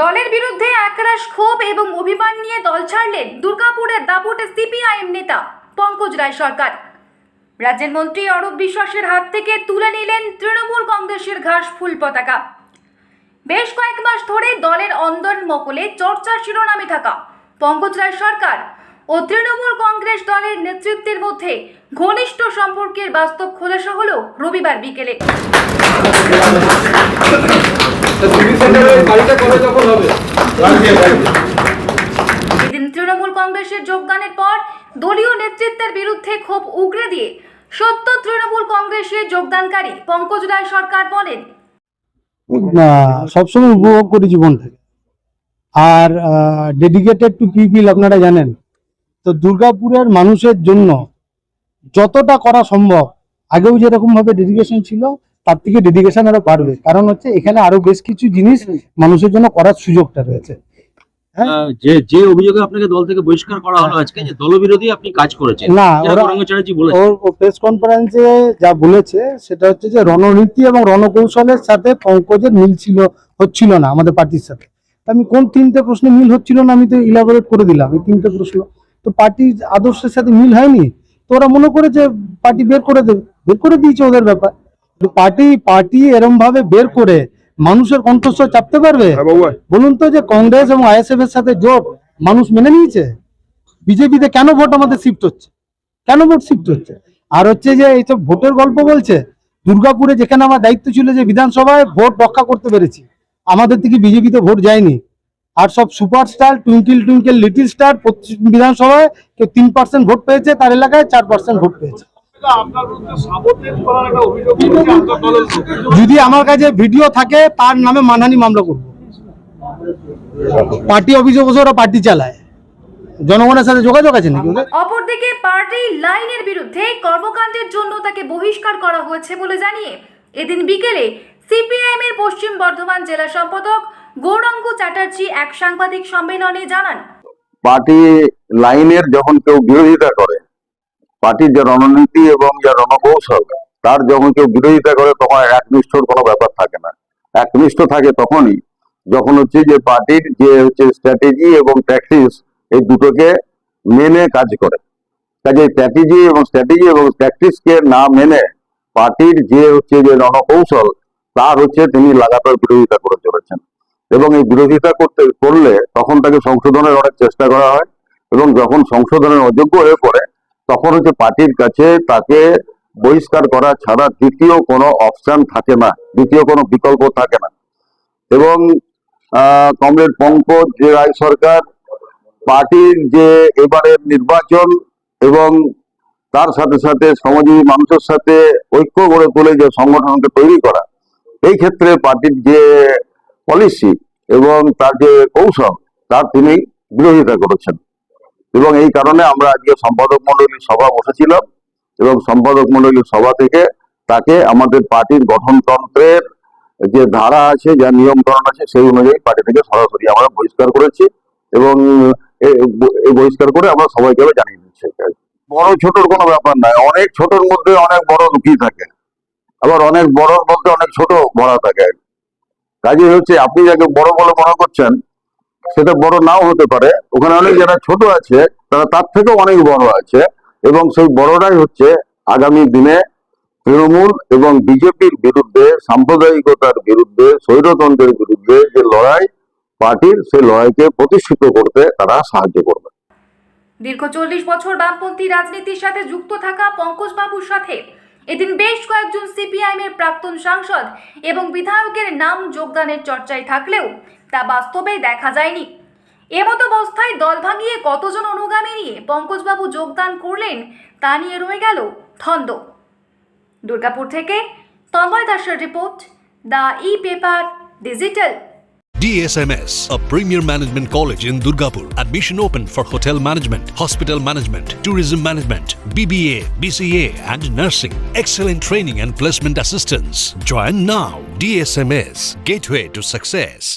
দলের বিরুদ্ধে একরাশ ক্ষোভ এবং অভিমান নিয়ে দল ছাড়লেন দুর্গাপুরের দাপুটে সিপিআইএম নেতা পঙ্কজ রায় সরকার। রাজ্যের মন্ত্রী অরূপ বিশ্বাসের হাত থেকে তুলে নিলেন তৃণমূল কংগ্রেসের ঘাস ফুল পতাকা। বেশ কয়েক মাস ধরে দলের অন্দর মকলে চর্চার শিরোনামে থাকা পঙ্কজ রায় সরকার ও তৃণমূল কংগ্রেস দলের নেতৃত্বের মধ্যে ঘনিষ্ঠ সম্পর্কের বাস্তব খোলাসা হলো রবিবার বিকেলে। এদিন তৃণমূল কংগ্রেসের যোগদানের পর দলীয় নেতৃত্বের বিরুদ্ধে ক্ষোভ উগরে দিয়ে সত্য তৃণমূল কংগ্রেসে যোগদানকারী পঙ্কজ রায় সরকার বলেন সবসময় উপভোগ করি জীবন থেকে। আর ডেডিকেটেড টু পিপিল আপনারা জানেন তো দুর্গাপুরের মানুষের জন্য যতটা করা সম্ভব আগেও যেরকম ভাবে ডেডিকেশন ছিল তার থেকে ডেডিকেশন আরও বাড়বে। কারণ হচ্ছে এখানে আরও বেশ কিছু জিনিস মানুষের জন্য করার সুযোগটা রয়েছে। আহ, যে যে অভিযোগে আপনাকে দল থেকে বহিষ্কার করা হলো আজকে যে দলবিরোধী আপনি কাজ করেছেন। না যেটা ওরা গৌরাঙ্গ চ্যাটার্জি বলেছেন। ওর প্রেস কনফারেন্সে যা বলেছে সেটা হচ্ছে যে রণনীতি এবং রণকৌশলের সাথে পঙ্কজের মিল ছিল হচ্ছিল না আমাদের পার্টির সাথে। আমি কোন তিনটে প্রশ্ন মিল হচ্ছিল না আমি তো ইলাবোরেট করে দিলাম এই তিনটে প্রশ্ন। তো পার্টির আদর্শের সাথে মিল হয়নি? তো ওরা মনে করেছে পার্টি বের করে দেবে। বের করে দিয়েছে ওদের ব্যাপার। পার্টি পার্টি এরম ভাবে বের করে মানুষের কণ্ঠস্বর চাপতে পারবে? বলুন তো যে কংগ্রেস এবং আইএসএফ এর সাথে জোট মানুষ মেনে নিয়েছে? বিজেপিতে কেন ভোট আমাদের শিফট হচ্ছে? কেন ভোট শিফট হচ্ছে? আর হচ্ছে যে এইসব ভোটের গল্প বলছে দুর্গাপুরে যেখানে আমার দায়িত্ব ছিল যে বিধানসভায় ভোট রক্ষা করতে পেরেছি আমাদের থেকে বিজেপিতে ভোট যায়নি। আর সব superstar twinkle twinkle little star বিধানসভায় কেউ তিন পার্সেন্ট ভোট পেয়েছে তার এলাকায় চার পার্সেন্ট ভোট পেয়েছে। আপনার বিরুদ্ধে সাবধান করার একটা অভিযোগ করছে আপনার দলের লোক। যদি আমার কাছে ভিডিও থাকে তার নামে মানহানি মামলা করব। পার্টি অফিসে বসে ওরা পার্টি চালায়। জনগণের সাথে যোগাযোগ আছে নাকি অপরদিকে পার্টি লাইনের বিরুদ্ধে কর্মকাণ্ডের জন্য তাকে বহিষ্কার করা হয়েছে বলে জানিয়ে এদিন বিকেলে সিপিআইএম এর পশ্চিম বর্ধমান জেলা সম্পাদক গৌরাঙ্গ চ্যাটার্জি এক সাংবাদিক সম্মেলনে জানান। পার্টি লাইনের যখন কেউ বিরোধিতা করে পার্টির যে রণনীতি এবং যে রণকৌশল, তার যখন কেউ বিরোধিতা করে, তখন একনিষ্ঠর কোনো ব্যাপার থাকে না। একনিষ্ঠ থাকে তখনই যখন হচ্ছে যে পার্টির যে হচ্ছে স্ট্র্যাটেজি এবং প্র্যাকটিস এই দুটোকে মেনে কাজ করে। কাজে স্ট্র্যাটেজি এবং স্ট্র্যাটেজি এবং প্র্যাকটিসকে না মেনে পার্টির যে হচ্ছে যে রণকৌশল, তার হচ্ছে তিনি লাগাতার বিরোধিতা করে চলেছেন। এবং এই বিরোধিতা করতে, করলে তখন তাকে সংশোধনের অনেক চেষ্টা করা হয় এবং যখন সংশোধনের অযোগ্য হয়ে পড়ে তখন হচ্ছে পার্টির কাছে তাকে বহিষ্কার করা ছাড়া দ্বিতীয় কোনো অপশন থাকে না, দ্বিতীয় কোনো বিকল্প থাকে না। এবং কমরেড পঙ্কজ, যে রায় সরকার, পার্টির যে এবারের নির্বাচন এবং তার সাথে সাথে সমাজী মানুষের সাথে ঐক্য গড়ে তুলে যে সংগঠনকে তৈরি করা, এই ক্ষেত্রে পার্টির যে পলিসি এবং তার যে কৌশল, তার তিনি বিরোধিতা করেছেন। এবং এই কারণে আমরা আজকে সম্পাদক মন্ডলীর সভা বসেছিলাম এবং সম্পাদক মন্ডলীর সভা থেকে তাকে আমাদের পার্টির গঠনতন্ত্রের যে ধারা আছে, যা নিয়মকরণ আছে, সেই অনুযায়ী পার্টি থেকে সরাসরি আমরা বহিষ্কার করেছি এবং এই বহিষ্কার করে আমরা সবাইকে জানিয়ে দিচ্ছি। বড় ছোটর কোনো ব্যাপার নয় অনেক ছোটর মধ্যে অনেক বড় লুকিয়ে থাকে, আবার অনেক বড়র মধ্যে অনেক ছোট ভরা থাকে। কাজে হচ্ছে আপনি যাকে বড় বলে মনে করছেন সেটা বড় নাও হতে পারে। ওখানে অনেক যারা ছোট আছে, তারা তার থেকেও অনেক বড় আছে এবং সেই বড়রাই হচ্ছে আগামী দিনে তৃণমূল এবং বিজেপির বিরুদ্ধে, সাম্প্রদায়িকতার বিরুদ্ধে, স্বৈরতন্ত্রের বিরুদ্ধে যে লড়াই, পার্টির সেই লড়াইকে প্রতিষ্ঠিত করতে তারা সাহায্য করবে। দীর্ঘ চল্লিশ বছর বামপন্থী রাজনীতির সাথে যুক্ত থাকা পঙ্কজ বাবুর সাথে এদিন বেশ কয়েকজন সিপিআইএম এর প্রাক্তন সাংসদ এবং বিধায়কের নাম যোগদানের চর্চায় থাকলেও তা বাস্তবে দেখা যায়নি এমতো অবস্থায় দল ভাঙিয়ে কতজন অনুগামী নিয়ে পঙ্কজবাবু যোগদান করলেন তা নিয়ে রয়ে গেল ধন্দ দুর্গাপুর থেকে তন্ময় দাসের report the e paper digital DSMS, a premier management college in Durgapur. Admission open for hotel management, hospital management, tourism management, BBA, BCA, and nursing. Excellent training and placement assistance. Join now. DSMS, gateway to success.